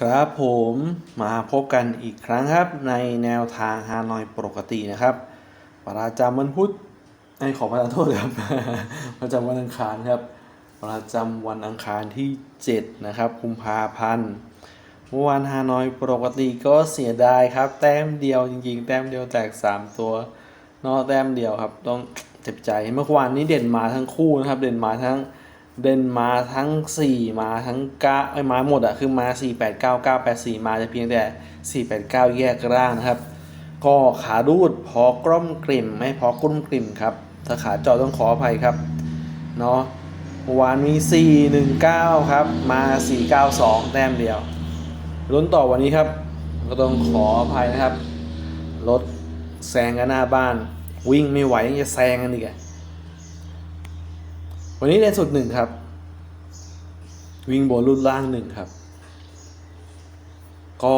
ครับผมมาพบกันอีกครั้งครับในแนวทางฮานอยปกตินะครับ ประจำวันพุธไอ้ขอประทานโทษครับ ประจำวันอังคารครับ ประจำวันอังคารที่ 7 นะครับกุมภาพันธ์เมื่อวานฮานอยปกติก็เสียดายครับ แต้มเดียวจริงๆ แต้มเดียวแตก 3 ตัวนอกแต้มเดียวครับ ต้องเจ็บใจเมื่อวานนี้เด่นมาทั้งคู่นะครับ เด่นมาทั้ง เด่นมาทั้ง 4 มาทั้ง9ไอ้มาหมดอะคือมา 4 8 9 9 8 4 มาจะเพียงแต่ 4 8 9 แยกร่างนะครับ ก็ขาดูดพอกล้อมกลิ่มไม่พอกลุ้มกลิ่มครับถ้าขาเจอต้องขออภัยครับเนาะเมื่อวานมี 4 1 9 ครับ มา 4 9 2 แต้มเดียวลุ้นต่อวันนี้ครับ ก็ต้องขออภัยนะครับ รถแซงกันหน้าบ้าน วิ่งไม่ไหวยังจะแซงกันอีกอะ วันนี้ในสุดหนึ่งครับ วิ่งบนรุ่นล่างหนึ่งครับ ก็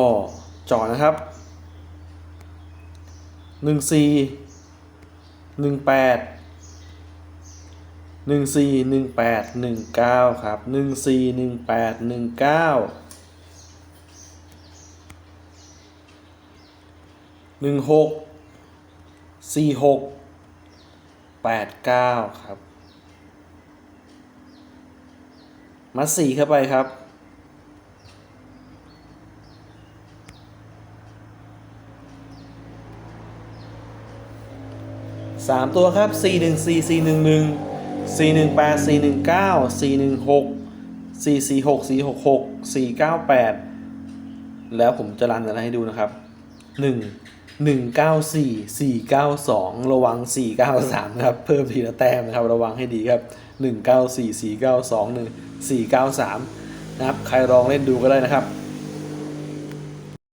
จอดนะครับหนึ่งสี่หนึ่งแปดหนึ่งสี่หนึ่งแปดหนึ่งเก้าครับหนึ่งสี่หนึ่งแปดหนึ่งเก้าหนึ่งหกสี่หกแปดเก้าครับ มัดสี่เข้าไปครับ สามตัวครับสี่หนึ่งสี่สี่หนึ่งหนึ่งสี่หนึ่งแปดสี่หนึ่งเก้าสี่หนึ่งหกสี่สี่หกสี่หกหกสี่เก้าแปดแล้วผมจะรันอะไรให้ดูนะครับหนึ่งหนึ่งเก้าสี่สี่เก้าสองระวังสี่เก้าสามครับ เพิ่มทีละแต้มนะครับ ระวังให้ดีครับ หนึ่งเก้าสี่สี่เก้าสองหนึ่งสี่เก้าสามนะครับ ใครลองเล่นดูก็ได้นะครับ